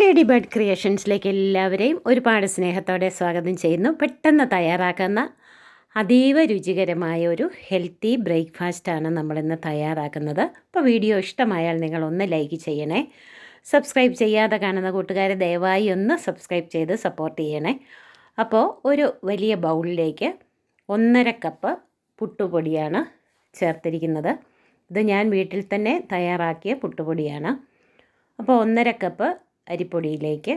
Lady bird ക്രിയേഷൻസിലേക്ക് എല്ലാവരെയും ഒരുപാട് സ്നേഹത്തോടെ സ്വാഗതം ചെയ്യുന്നു. പെട്ടെന്ന് തയ്യാറാക്കുന്ന അതീവ രുചികരമായ ഒരു ഹെൽത്തി ബ്രേക്ക്ഫാസ്റ്റാണ് നമ്മളിന്ന് തയ്യാറാക്കുന്നത്. അപ്പോൾ വീഡിയോ ഇഷ്ടമായാൽ നിങ്ങൾ ഒന്ന് ലൈക്ക് ചെയ്യണേ. സബ്സ്ക്രൈബ് ചെയ്യാതെ കാണുന്ന കൂട്ടുകാരെ ദയവായി ഒന്ന് സബ്സ്ക്രൈബ് ചെയ്ത് സപ്പോർട്ട് ചെയ്യണേ. അപ്പോൾ ഒരു വലിയ ബൗളിലേക്ക് ഒന്നര കപ്പ് പുട്ടുപൊടിയാണ് ചേർത്തിരിക്കുന്നത്. ഇത് ഞാൻ വീട്ടിൽ തന്നെ തയ്യാറാക്കിയ പുട്ടുപൊടിയാണ്. അപ്പോൾ ഒന്നര കപ്പ് അരിപ്പൊടിയിലേക്ക്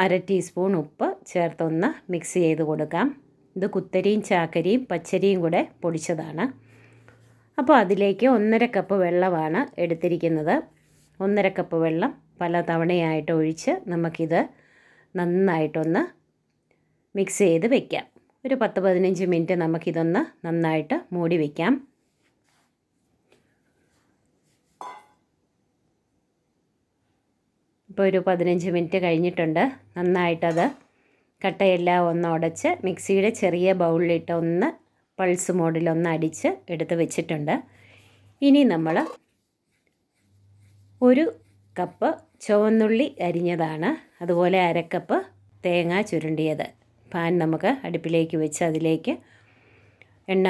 അര ടീസ്പൂൺ ഉപ്പ് ചേർത്തൊന്ന് മിക്സ് ചെയ്ത് കൊടുക്കാം. ഇത് കുത്തരിയും ചാക്കരിയും പച്ചരിയും കൂടെ പൊടിച്ചതാണ്. അപ്പോൾ അതിലേക്ക് ഒന്നര കപ്പ് വെള്ളമാണ് എടുത്തിരിക്കുന്നത്. ഒന്നര കപ്പ് വെള്ളം പല തവണയായിട്ട് ഒഴിച്ച് നമുക്കിത് നന്നായിട്ടൊന്ന് മിക്സ് ചെയ്ത് വെക്കാം. ഒരു പത്ത് പതിനഞ്ച് മിനിറ്റ് നമുക്കിതൊന്ന് നന്നായിട്ട് മൂടി വയ്ക്കാം ഇപ്പോൾ ഒരു പതിനഞ്ച് മിനിറ്റ് കഴിഞ്ഞിട്ടുണ്ട്. നന്നായിട്ടത് കട്ടയെല്ലാം ഒന്ന് ഉടച്ച് മിക്സിയുടെ ചെറിയ ബൗളിലിട്ട് ഒന്ന് പൾസ് മോഡിൽ ഒന്ന് അടിച്ച് എടുത്ത് വെച്ചിട്ടുണ്ട്. ഇനി നമ്മൾ ഒരു കപ്പ് ചുവന്നുള്ളി അരിഞ്ഞതാണ്. അതുപോലെ അരക്കപ്പ് തേങ്ങ ചുരുണ്ടിയത്. പാൻ നമുക്ക് അടുപ്പിലേക്ക് വെച്ച് അതിലേക്ക് എണ്ണ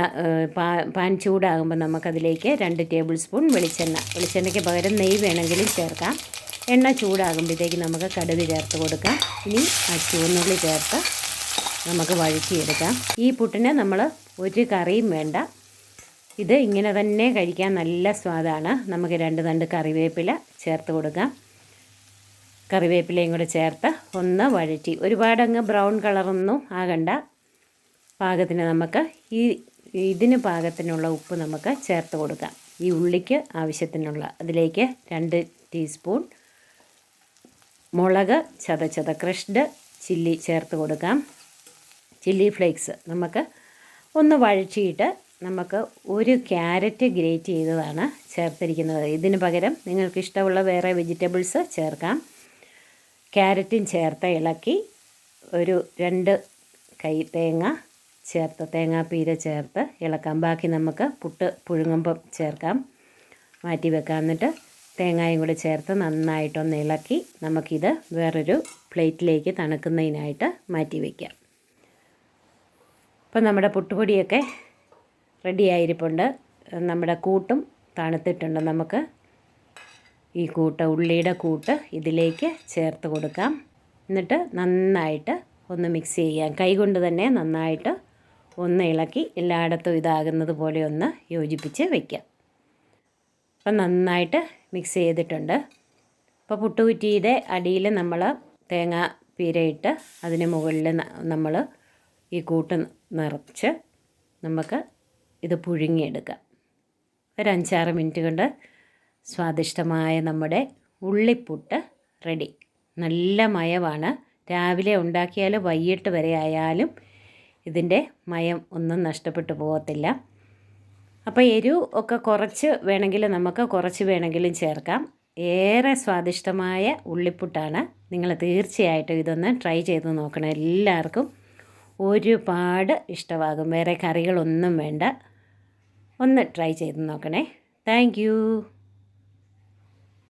പാൻ ചൂടാകുമ്പോൾ നമുക്കതിലേക്ക് രണ്ട് ടേബിൾ സ്പൂൺ വെളിച്ചെണ്ണ. വെളിച്ചെണ്ണയ്ക്ക് പകരം നെയ്യ് വേണമെങ്കിലും ചേർക്കാം. എണ്ണ ചൂടാകുമ്പോഴത്തേക്ക് നമുക്ക് കടുക് ചേർത്ത് കൊടുക്കാം. ഇനി ആ ചുവന്നുള്ളി ചേർത്ത് നമുക്ക് വഴറ്റിയെടുക്കാം. ഈ പുട്ടിന് നമ്മൾ ഒരു കറിയും വേണ്ട. ഇത് ഇങ്ങനെ തന്നെ കഴിക്കാൻ നല്ല സ്വാദാണ്. നമുക്ക് രണ്ട് തണ്ട് കറിവേപ്പില ചേർത്ത് കൊടുക്കാം. കറിവേപ്പിലയും കൂടെ ചേർത്ത് ഒന്ന് വഴറ്റി. ഒരുപാടങ്ങ് ബ്രൗൺ കളറൊന്നും ആകണ്ട. പാകത്തിന് നമുക്ക് ഈ ഇതിന് പാകത്തിനുള്ള ഉപ്പ് നമുക്ക് ചേർത്ത് കൊടുക്കാം. ഈ ഉള്ളിക്ക് ആവശ്യത്തിനുള്ള അതിലേക്ക് രണ്ട് ടീസ്പൂൺ മുളക് ചതച്ചത് ക്രഷ്ഡ് ചില്ലി ചേർത്ത് കൊടുക്കാം. ചില്ലി ഫ്ലേക്സ് നമുക്ക് ഒന്ന് വഴറ്റിയിട്ട് നമുക്ക് ഒരു ക്യാരറ്റ് ഗ്രേറ്റ് ചെയ്തതാണ് ചേർത്തിരിക്കുന്നത്. ഇതിന് പകരം നിങ്ങൾക്ക് ഇഷ്ടമുള്ള വേറെ വെജിറ്റബിൾസ് ചേർക്കാം. ക്യാരറ്റും ചേർത്ത് ഇളക്കി ഒരു രണ്ട് കൈ തേങ്ങ ചേർത്ത് തേങ്ങാപ്പീര ചേർത്ത് ഇളക്കാം. ബാക്കി നമുക്ക് പുട്ട് പുഴുങ്ങുമ്പം ചേർക്കാം. മാറ്റി വെക്കാം. എന്നിട്ട് തേങ്ങായും കൂടി ചേർത്ത് നന്നായിട്ടൊന്ന് ഇളക്കി നമുക്കിത് വേറൊരു പ്ലേറ്റിലേക്ക് തണുക്കുന്നതിനായിട്ട് മാറ്റി വയ്ക്കാം. അപ്പോൾ നമ്മുടെ പുട്ടുപൊടിയൊക്കെ റെഡി ആയിരിപ്പുണ്ട്. നമ്മുടെ കൂട്ടും തണുത്തിട്ടുണ്ട്. നമുക്ക് ഈ കൂട്ട് ഉള്ളിയുടെ കൂട്ട് ഇതിലേക്ക് ചേർത്ത് കൊടുക്കാം. എന്നിട്ട് നന്നായിട്ട് ഒന്ന് മിക്സ് ചെയ്യാം. കൈകൊണ്ട് തന്നെ നന്നായിട്ട് ഒന്ന് ഇളക്കി എല്ലായിടത്തും ഇതാകുന്നത് പോലെ ഒന്ന് യോജിപ്പിച്ച് വയ്ക്കാം. അപ്പം നന്നായിട്ട് മിക്സ് ചെയ്തിട്ടുണ്ട്. അപ്പോൾ പുട്ടുകുറ്റിയുടെ അടിയിൽ നമ്മൾ തേങ്ങ പീരയിട്ട് അതിന് മുകളിൽ നമ്മൾ ഈ കൂട്ട് നിറച്ച് നമുക്ക് ഇത് പുഴുങ്ങിയെടുക്കാം. ഒരു അഞ്ചാറ് മിനിറ്റ് കൊണ്ട് സ്വാദിഷ്ടമായ നമ്മുടെ ഉള്ളിപ്പുട്ട് റെഡി. നല്ല മയമാണ്. രാവിലെ ഉണ്ടാക്കിയാൽ വൈകിട്ട് വരെ ആയാലും ഇതിന്റെ മയം ഒന്നും നഷ്ടപ്പെട്ടു പോകത്തില്ല. അപ്പോൾ എരിവ് ഒക്കെ കുറച്ച് വേണമെങ്കിൽ നമുക്ക് കുറച്ച് വേണമെങ്കിലും ചേർക്കാം. ഏറെ സ്വാദിഷ്ടമായ ഉള്ളിപ്പുട്ടാണ്. നിങ്ങൾ തീർച്ചയായിട്ടും ഇതൊന്ന് ട്രൈ ചെയ്ത് നോക്കണം. എല്ലാവർക്കും ഒരുപാട് ഇഷ്ടമാകും. വേറെ കറികളൊന്നും വേണ്ട. ഒന്ന് ട്രൈ ചെയ്ത് നോക്കണേ. താങ്ക്